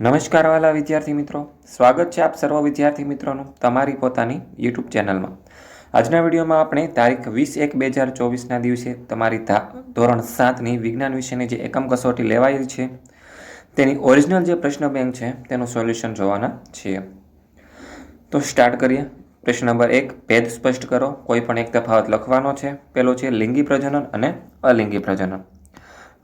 નમસ્કાર વાલા વિદ્યાર્થી મિત્રો. સ્વાગત છે આપ સર્વ વિદ્યાર્થી મિત્રોનું તમારી પોતાની યુટ્યુબ ચેનલમાં. આજના વિડીયોમાં આપણે તારીખ વીસ એક બે હજાર ચોવીસના દિવસે તમારી ધોરણ સાતની વિજ્ઞાન વિશેની જે એકમ કસોટી લેવાયેલી છે, તેની ઓરિજિનલ જે પ્રશ્ન બેંક છે, તેનું સોલ્યુશન જોવાના છીએ. તો સ્ટાર્ટ કરીએ. પ્રશ્ન નંબર એક, ભેદ સ્પષ્ટ કરો. કોઈ પણ એક તફાવત લખવાનો છે. પેલો છે લિંગી પ્રજનન અને અલિંગી પ્રજનન.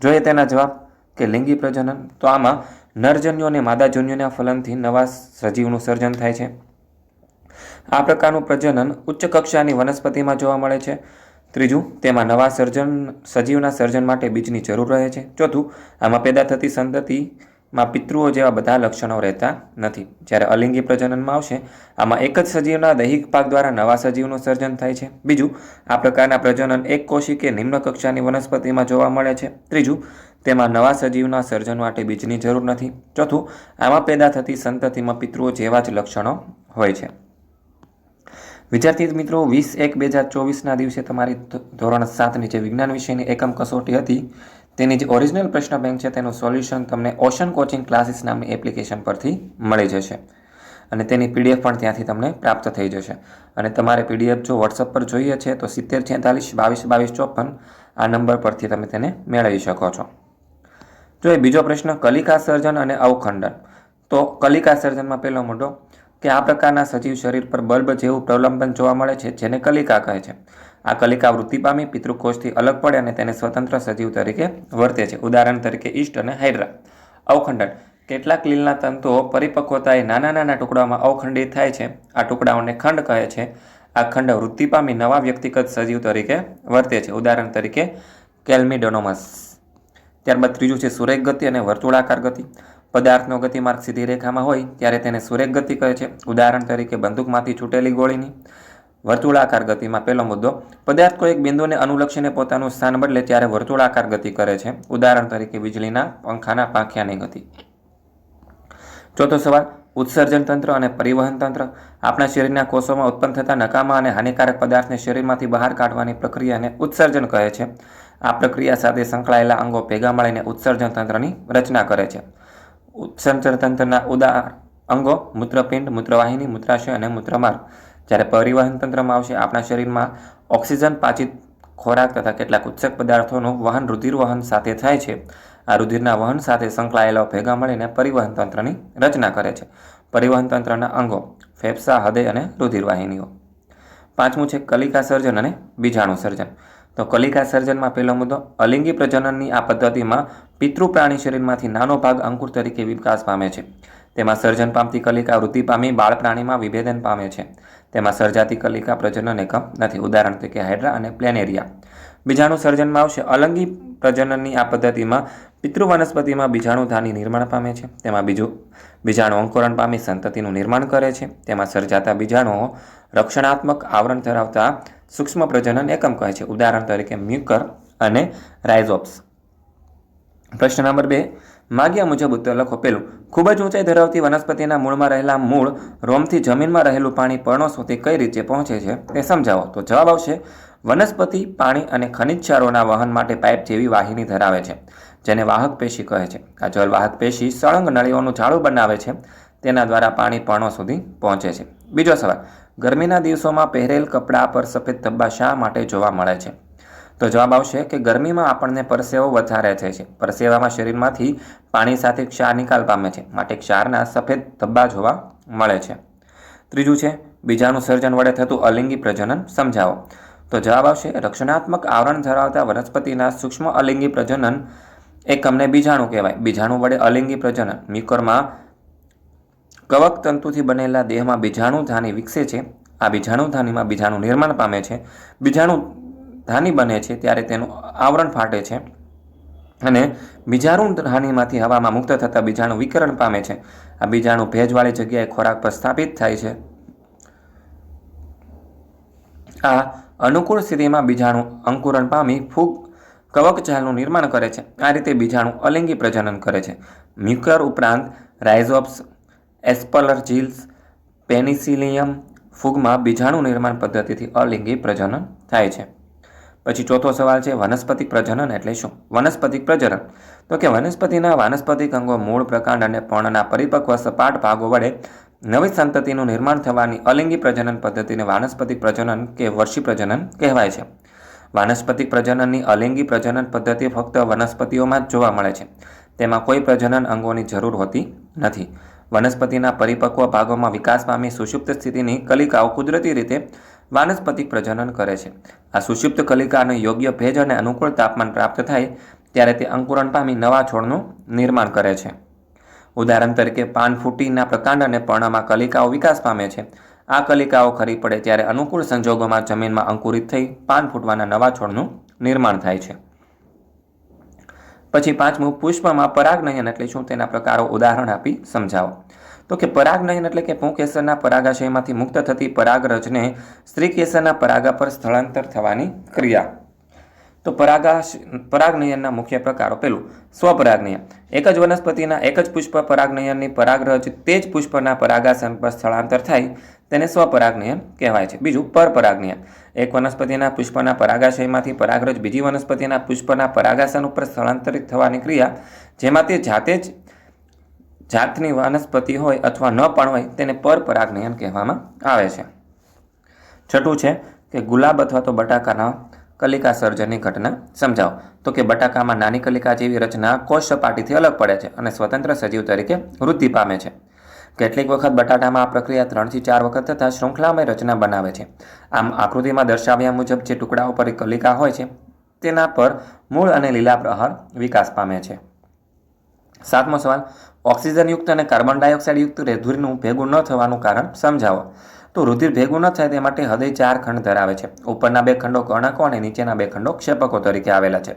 જોઈએ તેના જવાબ કે લિંગી પ્રજનન, તો આમાં નરજન્યો અને માદાજન્યોના ફલનથી નવા સજીવનું સર્જન થાય છે. આ પ્રકારનું પ્રજનન ઉચ્ચ કક્ષાની વનસ્પતિમાં જોવા મળે છે. ત્રીજું, તેમાં નવા સર્જન, સજીવના સર્જન માટે બીજની જરૂર રહે છે. ચોથું, આમાં પેદા થતી સંતતિમાં પિતૃઓ જેવા બધા લક્ષણો રહેતા નથી. જ્યારે અલિંગી પ્રજનનમાં આવશે, આમાં એક જ સજીવના દૈહિક પાક દ્વારા નવા સજીવનું સર્જન થાય છે. બીજું, આ પ્રકારના પ્રજનન એક કોશી કે નિમ્ન કક્ષાની વનસ્પતિમાં જોવા મળે છે. ત્રીજું તેમાં નવા સજીવના સર્જન માટે બીજની જરૂર નથી. ચોથું, આમાં પેદા થતી સંતતિમાં પિતૃઓ જેવા જ લક્ષણો હોય છે. વિદ્યાર્થી મિત્રો, વીસ એક બે હજાર ચોવીસના દિવસે તમારી ધોરણ સાતની જે વિજ્ઞાન વિષયની એકમ કસોટી હતી. તેની જે ઓરિજિનલ પ્રશ્ન બેંક છે, તેનું સોલ્યુશન તમને ઓશન કોચિંગ ક્લાસીસ નામની એપ્લિકેશન પરથી મળી જશે. અને તેની પીડીએફ પણ ત્યાંથી તમને પ્રાપ્ત થઈ જશે. અને તમારે પીડીએફ જો વોટ્સઅપ પર જોઈએ છે, તો સિત્તેર છેતાલીસ બાવીસ બાવીસ ચોપન આ નંબર પરથી તમે તેને મેળવી શકો છો. જો એ બીજો પ્રશ્ન કલિકા સર્જન અને અવખંડન. તો કલિકા સર્જનમાં પહેલો મોટો કે આ પ્રકારના સજીવ શરીર પર બલ્બ જેવું પ્રલંબન જોવા મળે છે, જેને કલિકા કહે છે. આ કલિકા વૃત્તિ પામી પિતૃકોષથી અલગ પડે અને તેને સ્વતંત્ર સજીવ તરીકે વર્તે છે. ઉદાહરણ તરીકે ઈસ્ટ અને હાઇડ્રા અવખંડન. કેટલાક લીલના તંતુઓ પરિપક્વતાએ નાના નાના ટુકડાઓમાં અવખંડિત થાય છે. આ ટુકડાઓને ખંડ કહે છે. આ ખંડ વૃત્તિ પામી નવા વ્યક્તિગત સજીવ તરીકે વર્તે છે. ઉદાહરણ તરીકે કેલ્મિડોનોમસ. ત્યારબાદ ત્રીજું છે સુરેખ ગતિ અને વર્તુળાકાર ગતિ. પદાર્થનો ગતિમાર્ગ સીધી રેખામાં હોય ત્યારે તેને સુરેખ ગતિ કહે છે. ઉદાહરણ તરીકે બંદૂકમાંથી છૂટેલી ગોળીની. વર્તુળાકાર ગતિમાં પહેલો મુદ્દો, પદાર્થ કોઈ એક બિંદુને અનુલક્ષીને પોતાનું સ્થાન બદલે ત્યારે વર્તુળાકાર ગતિ કરે છે. ઉદાહરણ તરીકે વીજળીના પંખાના પાંખિયાની ગતિ. ચોથો સવાલ ઉત્સર્જન તંત્ર અને પરિવહન તંત્ર આપણા શરીરના કોષોમાં ઉત્પન્ન થતા નકામા અને હાનિકારક પદાર્થને શરીરમાંથી બહાર કાઢવાની પ્રક્રિયાને ઉત્સર્જન કહે છે. આ પ્રક્રિયા સાથે સંકળાયેલા અંગો ભેગા મળીને ઉત્સર્જન તંત્રની રચના કરે છે. ઉત્સર્જન તંત્રના ઉદાહરણ અંગો મૂત્રપિંડ, મૂત્રવાહિની, મૂત્રાશય અને મૂત્રમાર્ગ જ્યારે પરિવહન તંત્રમાં આવશે, આપણા શરીરમાં ઓક્સિજન, પાચિત ખોરાક તથા કેટલાક ઉત્સક પદાર્થોનું વહન રુધિર વહન સાથે થાય છે. આ રુધિરના વહન સાથે સંકળાયેલા ભેગા મળીને પરિવહન તંત્રની રચના કરે છે. પરિવહન તંત્રના અંગો ફેફસા, હૃદય અને રુધિરવાહિનીઓ. પાંચમું છે કલિકા સર્જન અને બીજાણુ સર્જન. તો કલિકા સર્જનમાં પહેલો મુદ્દો, અલિંગી પ્રજનનની આ પદ્ધતિમાં પિતૃ પ્રાણી શરીરમાંથી નાનો ભાગ અંકુર તરીકે વિકાસ પામે છે. તેમાં સર્જન પામતી કલિકા વૃદ્ધિ પામી બાળ પ્રાણીમાં વિભેદન પામે છે. તેમાં સર્જાતી કલિકા પ્રજનન એકમ નથી. ઉદાહરણ તરીકે હાઇડ્રા અને પ્લેનેરિયા. બીજાણુ સર્જનમાં આવશે. અલંગી પ્રજનનની આ પદ્ધતિમાં પિતૃ વનસ્પતિમાં બીજાણુધાની નિર્માણ પામે છે. તેમાં બીજું બીજાણુ અંકુરણ પામી સંતતિનું નિર્માણ કરે છે. તેમાં સર્જાતા બીજાણુઓ રક્ષણાત્મક આવરણ ધરાવતા સૂક્ષ્મ પ્રજનન એકમ કહે છે. ઉદાહરણ તરીકે મ્યુકર અને રાઇઝોપ્સ. પ્રશ્ન નંબર બે. માગ્યા મુજબ ઉત્તર લખો. પેલું, ખૂબ જ ઊંચાઈ ધરાવતી વનસ્પતિના મૂળમાં રહેલા મૂળ રોમથી જમીનમાં રહેલું પાણી પર્ણો સુધી કઈ રીતે પહોંચે છે તે સમજાવો. તો જવાબ આવશે વનસ્પતિ, પાણી અને ખનિજ ક્ષારોના વહન માટે પાઇપ જેવી વાહિની ધરાવે છે, જેને વાહક પેશી કહે છે. આ જલવાહક પેશી સળંગ નળીઓનું જાળું બનાવે છે, તેના દ્વારા પાણી પર્ણો સુધી પહોંચે છે. બીજો સવાલ, ગરમીના દિવસોમાં પહેરેલ કપડાં પર સફેદ ધબ્બા શા માટે જોવા મળે છે? તો જવાબ આવશે કે ગરમીમાં આપણને પરસેવો વધારે થાય છે. પરસેવામાં શરીરમાંથી પાણી સાથે ક્ષાર નિકાલ પામે છે, માટે ક્ષારના સફેદ ધબ્બા જોવા મળે છે. ત્રીજું છે, બીજાનું સર્જન વડે થતું અલિંગી પ્રજનન સમજાવો. તો જવાબ આવશે, રક્ષણાત્મક આવરણ ધરાવતા વનસ્પતિના સૂક્ષ્મ અલિંગી પ્રજનન એકમને બીજાણુ કહેવાય. બીજાણુ વડે અલિંગી પ્રજનન. મ્યુકરમાં કવક તંતુથી બનેલા દેહમાં બીજાણુ ધાની વિકસે છે. આ બીજાણુ ધાનીમાં બીજાણુ નિર્માણ પામે છે. બીજાણુ ધાની બને છે ત્યારે તેનું આવરણ ફાટે છે અને બીજાણુ ધાનીમાંથી હવામાં મુક્ત થતા બીજાણુ વિકરણ પામે છે. આ બીજાણુ ભેજવાળી જગ્યાએ ખોરાક પર સ્થાપિત થાય છે. આ અનુકૂળ સ્થિતિમાં બીજાણુ અંકુરણ પામી ફૂગ કવકજાલનું નિર્માણ કરે છે. આ રીતે બીજાણુ અલિંગી પ્રજનન કરે છે. મ્યુકર ઉપરાંત રાઇઝોપ્સ એસ્પલર્જીલ્સ પેનિસિલિયમ ફૂગમાં બીજાણુ નિર્માણ પદ્ધતિથી અલિંગી પ્રજનન થાય છે. પછી ચોથો સવાલ છે વનસ્પતિક પ્રજનન એટલે શું? વનસ્પતિક પ્રજનન. તો કે વનસ્પતિના વાનસ્પતિક અંગો મૂળ પ્રકાંડ અને પર્ણના પરિપક્વ સપાટ ભાગો વડે નવી સંતતિનું નિર્માણ થવાની અલિંગી પ્રજનન પદ્ધતિને વાનસ્પતિક પ્રજનન કે વર્ષી પ્રજનન કહેવાય છે. વાનસ્પતિક પ્રજનનની અલિંગી પ્રજનન પદ્ધતિ ફક્ત વનસ્પતિઓમાં જ જોવા મળે છે. તેમાં કોઈ પ્રજનન અંગોની જરૂર હોતી નથી. વનસ્પતિના પરિપક્વ ભાગોમાં વિકાસ પામી સુષુપ્ત સ્થિતિની કલિકાઓ કુદરતી રીતે વાનસ્પતિક પ્રજનન કરે છે. આ સુષુપ્ત કલિકાને યોગ્ય ભેજ અને અનુકૂળ તાપમાન પ્રાપ્ત થાય ત્યારે તે અંકુરણ પામી નવા છોડનું નિર્માણ કરે છે. ઉદાહરણ તરીકે પાન ફૂટીના પ્રકાંડ અને પર્ણમાં કલિકાઓ વિકાસ પામે છે. આ કલિકાઓ ખરી પડે ત્યારે અનુકૂળ સંજોગોમાં જમીનમાં અંકુરિત થઈ પાન ફૂટવાના નવા છોડનું નિર્માણ થાય છે. પછી પાંચમું, પુષ્પમાં પરાગનયન એટલે શું તેના પ્રકારો ઉદાહરણ આપી સમજાવો. તો કે પરાગનયન એટલે કે પૂંકેસરના પરાગાશયમાંથી મુક્ત થતી પરાગરજને સ્ત્રી કેસરના પરાગા પર સ્થળાંતર થવાની ક્રિયા. તો પરાગાશ, પરાગનયનના મુખ્ય પ્રકારો પેલું સ્વપરાગનયન. એક જ વનસ્પતિના એક જ પુષ્પ પરાગનયનની પરાગરજ તે જ પુષ્પના પરાગાસન પર સ્થળાંતર થાય, તેને સ્વપરાગનયન કહેવાય છે. બીજું, પરપરાગનયન. એક વનસ્પતિના પુષ્પના પરાગાશયમાંથી પરાગરજ બીજી વનસ્પતિના પુષ્પના પરાગાસન ઉપર સ્થળાંતરિત થવાની ક્રિયા, જેમાં તે જાતે જ જાતની વનસ્પતિ હોય અથવા ન પણ હોય, તેને પરપરાગનયન કહેવામાં આવે છે. છઠ્ઠું છે કે ગુલાબ અથવા તો બટાકાના કલિકા સર્જનની ઘટના સમજાવો. તો કે બટાકામાં નાની કલિકા જેવી રચના કોષ સપાટીથી અલગ પડે છે અને સ્વતંત્ર સજીવ તરીકે વૃદ્ધિ પામે છે. કેટલીક વખત બટાટામાં આ પ્રક્રિયા ત્રણથી ચાર વખત થતાં શૃંખલામય રચના બનાવે છે. આમ આકૃતિમાં દર્શાવ્યા મુજબ જે ટુકડાઓ પર કલિકા હોય છે, તેના પર મૂળ અને લીલા પ્રહાર વિકાસ પામે છે. સાતમો સવાલ, ઓક્સિજનયુક્ત અને કાર્બન ડાયોક્સાઇડયુક્ત રેધુરીનું ભેગું ન થવાનું કારણ સમજાવો. તો રુધિર ભેગું ન થાય તે માટે હૃદય ચાર ખંડ ધરાવે છે. ઉપરના બે ખંડો કર્ણકો અને નીચેના બે ખંડો ક્ષેપકો તરીકે આવેલા છે.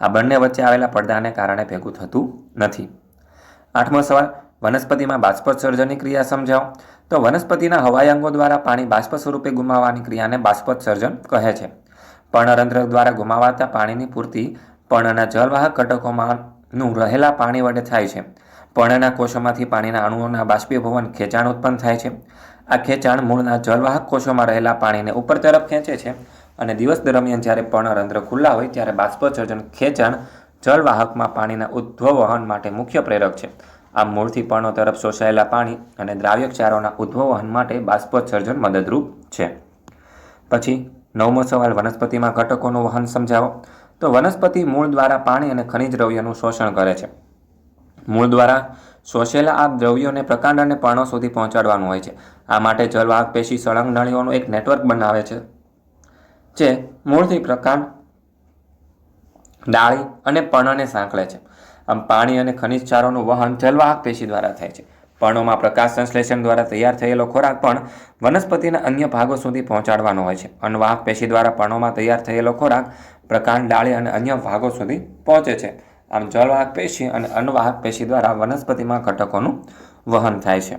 આ બંને વચ્ચે આવેલા પડદાને કારણે ભેગું થતું નથી. આઠમો સવાલ, વનસ્પતિમાં બાષ્પોત્સર્જનની ક્રિયા સમજાવો. તો વનસ્પતિના હવાઈ અંગો દ્વારા પાણી બાષ્પ સ્વરૂપે ગુમાવવાની ક્રિયાને બાષ્પોત્સર્જન કહે છે. પર્ણરંધ્ર દ્વારા ગુમાવાતા પાણીની પૂર્તિ પર્ણના જલવાહક ઘટકોમાંનું રહેલા પાણી વડે થાય છે. પર્ણના કોષોમાંથી પાણીના અણુઓના બાષ્પીભવન ખેંચાણ ઉત્પન્ન થાય છે. આ ખેંચાણ મૂળના જળવાહક કોષોમાં રહેલા પાણીને ઉપર તરફ ખેંચે છે અને દિવસ દરમિયાન જ્યારે પર્ણરંધ્ર ખુલ્લા હોય ત્યારે બાષ્પસર્જન ખેંચાણ જળવાહકમાં પાણીના ઉદ્ભવવહન માટે મુખ્ય પ્રેરક છે. આમ મૂળથી પર્ણો તરફ શોષાયેલા પાણી અને દ્રાવ્ય ક્ષારોના ઉદ્ભવવહન માટે બાષ્પોત્સર્જન મદદરૂપ છે. પછી નવમો સવાલ, વનસ્પતિમાં ઘટકોનું વહન સમજાવો. તો વનસ્પતિ મૂળ દ્વારા પાણી અને ખનિજ દ્રવ્યનું શોષણ કરે છે. મૂળ દ્વારા શોષેલા આ દ્રવ્યોને પ્રકાંડ અને પર્ણો સુધી પહોંચાડવાનું હોય છે. આ માટે જલવાહક પેશી સળંગ નળીઓનું એક નેટવર્ક બનાવે છે, જે મૂળથી પ્રકાંડ, ડાળી અને પર્ણને સાંકળે છે. આમ પાણી અને ખનિજ ચારોનું વહન જલવાહક પેશી દ્વારા થાય છે. પર્ણોમાં પ્રકાશ સંશ્લેષણ દ્વારા તૈયાર થયેલો ખોરાક પણ વનસ્પતિના અન્ય ભાગો સુધી પહોંચાડવાનો હોય છે. અન્નવાહક પેશી દ્વારા પર્ણોમાં તૈયાર થયેલો ખોરાક પ્રકાંડ, ડાળી અને અન્ય ભાગો સુધી પહોંચે છે. આમ જળવાહક પેશી અને અન્નવાહક પેશી દ્વારા વનસ્પતિમાં ઘટકોનું વહન થાય છે.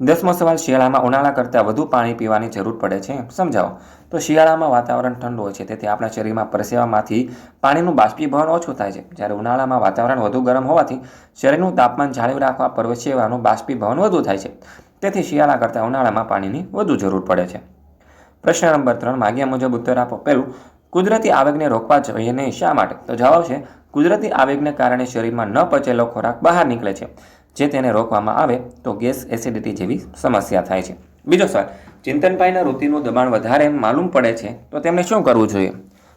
દસમો સવાલ, શિયાળામાં ઉનાળા કરતાં વધુ પાણી પીવાની જરૂર પડે છે? સમજાવો. તો શિયાળામાં વાતાવરણ ઠંડુ હોય છે, તેથી આપણા શરીરમાં પરસેવામાંથી પાણીનું બાષ્પીભવન ઓછું થાય છે. જ્યારે ઉનાળામાં વાતાવરણ વધુ ગરમ હોવાથી શરીરનું તાપમાન જાળવી રાખવા પરસેવાનું બાષ્પીભવન વધુ થાય છે. તેથી શિયાળા કરતાં ઉનાળામાં પાણીની વધુ જરૂર પડે છે. પ્રશ્ન નંબર ત્રણ, માગ્યા મુજબ ઉત્તર આપો. પહેલું, કુદરતી આવેગને રોકવા જોઈએ નહીં, શા માટે? તો જવાબ છે કુદરતી આવેગને કારણે શરીરમાં ન પચેલો ખોરાક બહાર નીકળે છે. જે તેને રોકવામાં આવે તો ગેસ એસિડિટી જેવી સમસ્યા થાય છે. બીજો સવાલ, ચિંતનભાઈના રુધિરનું દબાણ વધારે માલુમ પડે છે તો તેમને શું કરવું જોઈએ?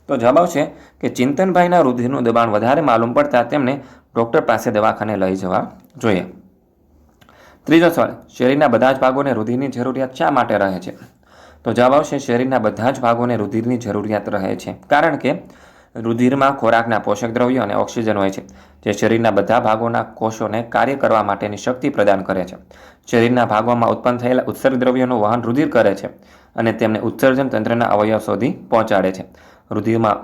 તો જવાબ આવશે કે ચિંતનભાઈના રુધિરનું દબાણ વધારે માલુમ પડતા તેમને ડૉક્ટર પાસે દવાખાને લઈ જવા જોઈએ. ત્રીજો સવાલ, શરીરના બધા જ ભાગોને રુધિરની જરૂરિયાત શા માટે રહે છે? તો જવાબ આવશે, શરીરના બધા જ ભાગોને રુધિરની જરૂરિયાત રહે છે. કારણ કે રુધિરમાં ખોરાકના પોષક દ્રવ્યો અને ઓક્સિજન હોય છે, જે શરીરના બધા ભાગોના કોષોને કાર્ય કરવા માટેની શક્તિ પ્રદાન કરે છે. શરીરના ભાગોમાં ઉત્પન્ન થયેલા ઉત્સર્ગ દ્રવ્યોનું વહન રુધિર કરે છે અને તેમને ઉત્સર્જન તંત્રના અવયવ સુધી પહોંચાડે છે. રુધિરમાં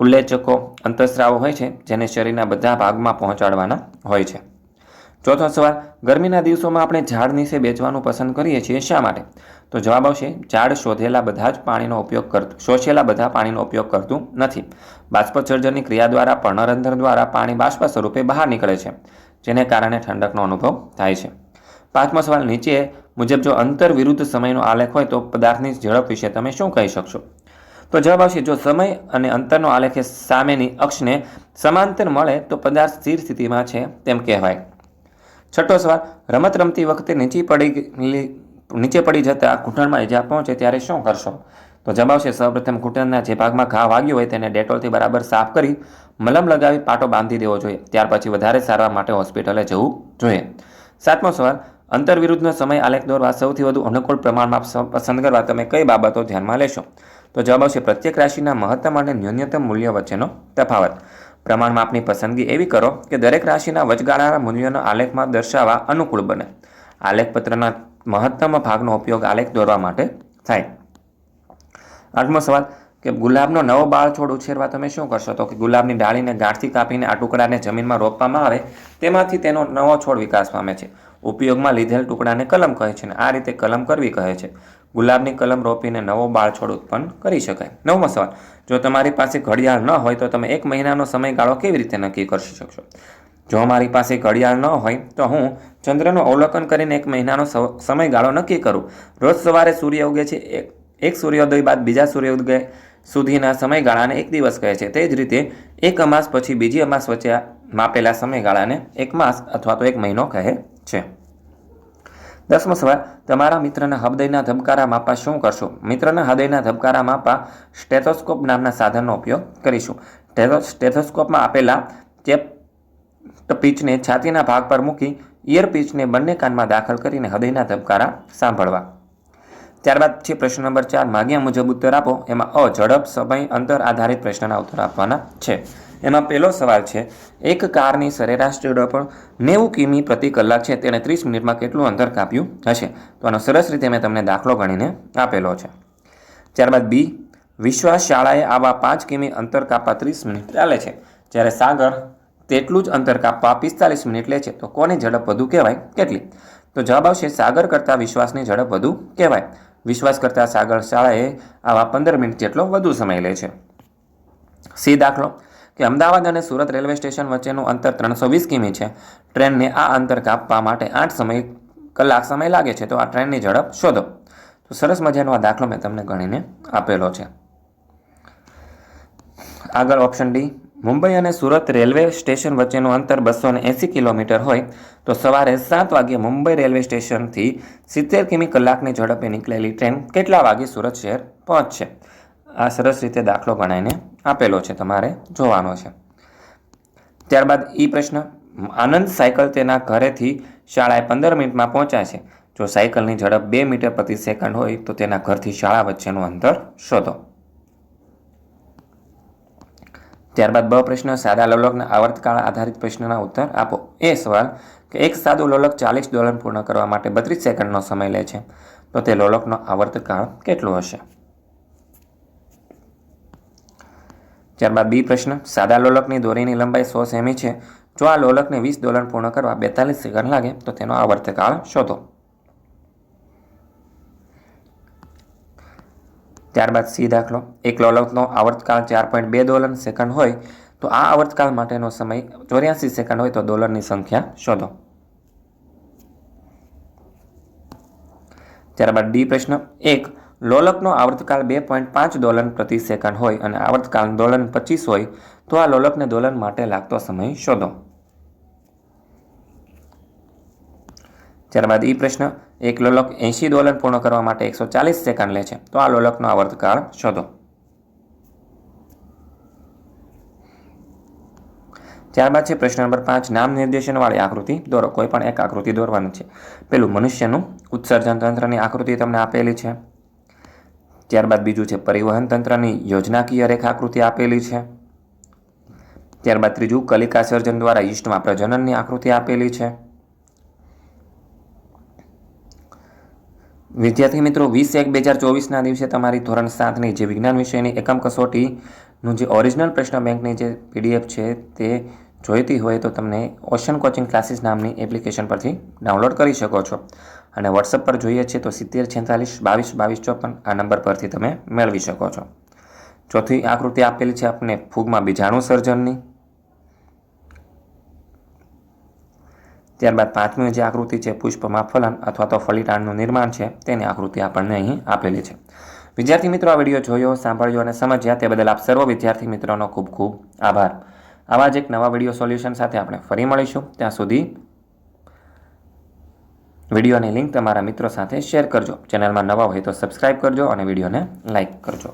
ઉલ્લેચકો અંતસ્રાવો હોય છે, જેને શરીરના બધા ભાગમાં પહોંચાડવાના હોય છે. ચોથો સવાલ, ગરમીના દિવસોમાં આપણે ઝાડ નીચે બેચવાનું પસંદ કરીએ છીએ શા માટે? તો જવાબ આવશે, ઝાડ શોધેલા બધા જ પાણીનો ઉપયોગ કરતું શોષેલા બધા પાણીનો ઉપયોગ કરતું નથી. બાષ્પોત્સર્જનની ક્રિયા દ્વારા પર્ણરંધ્ર દ્વારા પાણી બાષ્પ સ્વરૂપે બહાર નીકળે છે, જેને કારણે ઠંડકનો અનુભવ થાય છે. પાંચમો સવાલ, નીચે મુજબ જો અંતર વિરુદ્ધ સમયનો આલેખ હોય તો પદાર્થની ઝડપ વિશે તમે શું કહી શકશો? તો જવાબ આવશે, જો સમય અને અંતરનો આલેખ સામેની અક્ષને સમાંતર મળે તો પદાર્થ સ્થિર સ્થિતિમાં છે તેમ કહેવાય. છઠ્ઠો સવાલ, રમત રમતી વખતે નીચે પડી નીચે પડી જતા ઘૂંટણમાં ઇજા પહોંચે ત્યારે શું કરશો? તો જવાબ છે સૌપ્રથમ ઘૂંટણના જે ભાગમાં ઘા વાગ્યો હોય તેને ડેટોલથી બરાબર સાફ કરી, મલમ લગાવી પાટો બાંધી દેવો જોઈએ. ત્યાર પછી વધારે સારવાર માટે હોસ્પિટલે જવું જોઈએ. સાતમો સવાલ, અંતર વિરુદ્ધનો સમય આલેખ દોરવા સૌથી વધુ અનુકૂળ પ્રમાણમાં પસંદ કરવા તમે કઈ બાબતો ધ્યાનમાં લેશો? તો જવાબ આવશે, પ્રત્યેક રાશિના મહત્તમ અને ન્યૂનતમ મૂલ્ય વચ્ચેનો તફાવત. પ્રમાણ આપની પસંદગી એવી કરો કે દરેક રાશિના વચગાળાના મૂલ્યોનો આલેખમાં દર્શાવવા અનુકૂળ બને. આલેખપત્રના મહત્તમ ભાગનો ઉપયોગ આલેખ દોરવા માટે થાય. આઠમો સવાલ, કે ગુલાબનો નવો બાળ છોડ ઉછેરવા તમે શું કરશો? તો કે ગુલાબની ડાળીને ગાંઠથી કાપીને આ ટુકડાને જમીનમાં રોપવામાં આવે, તેમાંથી તેનો નવો છોડ વિકાસ પામે છે. ઉપયોગમાં લીધેલ ટુકડાને કલમ કહે છે અને આ રીતે કલમ કરવી કહે છે. ગુલાબની કલમ રોપીને નવો બાળ છોડ ઉત્પન્ન કરી શકાય. નવમો સવાલ. જો તમારી પાસે ઘડિયાળ ન હોય તો તમે એક મહિનાનો સમયગાળો કેવી રીતે નક્કી કરી શકશો? જો મારી પાસે ઘડિયાળ ન હોય તો હું ચંદ્રનું અવલોકન કરીને એક મહિનાનો સમયગાળો નક્કી કરું. રોજ સવારે સૂર્ય ઉગે છે, એક એક સૂર્યોદય બાદ બીજા સૂર્યોદય સુધીના સમયગાળાને એક દિવસ કહે છે. તે જ રીતે એક અમાસ પછી બીજી અમાસ વચ્ચે માપેલા સમયગાળાને એક માસ અથવા તો એક મહિનો કહે છે. દસમો સવાલ, તમારા મિત્રના હૃદયના ધબકારા માપવા શું કરશો? મિત્રના હૃદયના ધબકારા માપવા સ્ટેથોસ્કોપ નામના સાધનનો ઉપયોગ કરીશું. સ્ટેથોસ્કોપમાં આપેલા ચેપ પીચને છાતીના ભાગ પર મૂકી ઇયર પીચને બંને કાનમાં દાખલ કરીને હૃદયના ધબકારા સાંભળવા. ત્યારબાદ છે પ્રશ્ન નંબર ચાર, માગ્યા મુજબ ઉત્તર આપો. એમાં અ ઝડપ સમય, અંતર આધારિત પ્રશ્નના ઉત્તર આપવાના છે. એમાં પહેલો સવાલ છે, એક કારની સરેરાશ ઝડપ નેવું કિમી પ્રતિ કલાક છે, તેણે ત્રીસ મિનિટમાં કેટલું અંતર કાપ્યું હશે? તો આનો સરસ રીતે મેં તમને દાખલો ગણીને આપેલો છે. ત્યારબાદ બી વિશ્વાસ શાળાએ આવા પાંચ કિમી અંતર કાપવા ત્રીસ મિનિટ ચાલે છે. જ્યારે સાગર તેટલું જ અંતર કાપવા પિસ્તાલીસ મિનિટ લે છે, તો કોની ઝડપ વધુ કહેવાય? કેટલી? તો જવાબ આવશે, સાગર કરતાં વિશ્વાસની ઝડપ વધુ કહેવાય. વિશ્વાસ કરતાં સાગર શાળાએ આવા પંદર મિનિટ જેટલો વધુ સમય લે છે. સી દાખલો. કે અમદાવાદ અને સુરત રેલવે સ્ટેશન વચ્ચેનું અંતર ત્રણસો વીસ કિમી છે. ટ્રેનને આ અંતર કાપવા માટે આઠ સમય, કલાક સમય લાગે છે. તો આ ટ્રેનની ઝડપ શોધો. તો સરસ મજાનો આ દાખલો મેં તમને ગણીને આપેલો છે. આગળ ઓપ્શન ડી. મુંબઈ અને સુરત રેલવે સ્ટેશન વચ્ચેનું અંતર બસો એંસી કિલોમીટર હોય, તો સવારે સાત વાગ્યે મુંબઈ રેલવે સ્ટેશનથી સિત્તેર કિમી કલાકની ઝડપે નીકળેલી ટ્રેન કેટલા વાગે સુરત શહેર પહોંચશે? આ સરસ રીતે દાખલો ગણાઈને આપેલો છે તમારે જોવાનો છે. ત્યારબાદ એ પ્રશ્ન, આનંદ સાયકલ તેના ઘરેથી શાળાએ પંદર મિનિટમાં પહોંચ્યા છે. જો સાયકલની ઝડપ બે મીટર પ્રતિ સેકન્ડ હોય, તો તેના ઘરથી શાળા વચ્ચેનું અંતર શોધો. ત્યારબાદ બ પ્રશ્ન, સાદા લોલકના આવર્તકાળ આધારિત પ્રશ્નના ઉત્તર આપો. એ સવાલ કે એક સાદું લોલક ચાલીસ ડોલર પૂર્ણ કરવા માટે બત્રીસ સેકન્ડનો સમય લે છે, તો તે લોલકનો આવર્તકાળ કેટલો હશે? ત્યારબાદ બી પ્રશ્ન, સાદા લોલકની દોરીની લંબાઈ સો સેમી છે. જો આ લોલકને વીસ ડોલર પૂર્ણ કરવા બેતાલીસ સેકન્ડ લાગે, તો તેનો આવર્તકાળ શોધો. ત્યારબાદ સી દાખલો, એક લોલકનો આવર્તકાળ ચાર પોઈન્ટ બે ડોલર સેકન્ડ હોય, તો આ આવર્તકાળ માટેનો સમય ચોર્યાસી સેકન્ડ હોય, તો ડોલરની સંખ્યા શોધો. ત્યારબાદ ડી પ્રશ્ન, એક લોલકનો આવર્તકાળ બે પોઈન્ટ પાંચ ડોલર પ્રતિ સેકન્ડ હોય અને આવર્તકાળ ડોલર પચીસ હોય, તો આ લોલકને દોલન માટે લાગતો સમય શોધો. ત્યારબાદ એ પ્રશ્ન, એક લોલક એંશી ડોલર પૂર્ણ કરવા માટે એકસો ચાલીસ સેકન્ડ લે છે, તો આ લોલકનો આવર્તકાળ શોધો. ત્યારબાદ છે પ્રશ્ન નંબર પાંચ, નામ નિર્દેશનવાળી આકૃતિ દોરો, કોઈ પણ એક આકૃતિ દોરવાની છે. પેલું મનુષ્યનું ઉત્સર્જન તંત્રની આકૃતિ તમને આપેલી છે. ત્યારબાદ બીજું છે, પરિવહન તંત્રની યોજનાકીય રેખાકૃતિ આપેલી છે. ત્યારબાદ ત્રીજું, કલિકા સર્જન દ્વારા ઈષ્ટમાં પ્રજનનની આકૃતિ આપેલી છે. વિદ્યાર્થી મિત્રો, વીસ એક બે હજાર ચોવીસના દિવસે તમારી ધોરણ સાતની જે વિજ્ઞાન વિષયની એકમ કસોટીનું જે ઓરિજિનલ પ્રશ્ન બેંકની જે પીડીએફ છે તે જોઈતી હોય તો તમને ઓશન કોચિંગ ક્લાસીસ નામની એપ્લિકેશન પરથી ડાઉનલોડ કરી શકો છો. અને વોટ્સઅપ પર જોઈએ છે તો સિત્તેર, છેતાલીસ, બાવીસ બાવીસ, ચોપન આ નંબર પરથી તમે મેળવી શકો છો. ચોથી આકૃતિ આપેલી છે આપને ફૂગમાં બીજાણુ સર્જનની. ત્યારબાદ પાંચમી જે આકૃતિ છે પુષ્પમાં ફલન અથવા તો ફલિટાણનું નિર્માણ છે તેની આકૃતિ આપણને અહીં આપેલી છે. વિદ્યાર્થી મિત્રો, આ વીડિયો જોયો, સાંભળ્યો અને સમજ્યા તે બદલ આપ સર્વ વિદ્યાર્થી મિત્રોનો ખૂબ ખૂબ આભાર. આવા જ એક નવા વીડિયો સોલ્યુશન સાથે આપણે ફરી મળીશું. ત્યાં સુધી વિડીયોની લિંક તમારા મિત્રો સાથે શેર કરજો. ચેનલમાં નવા હોય તો સબસ્ક્રાઈબ કરજો અને વિડીયોને લાઇક કરજો.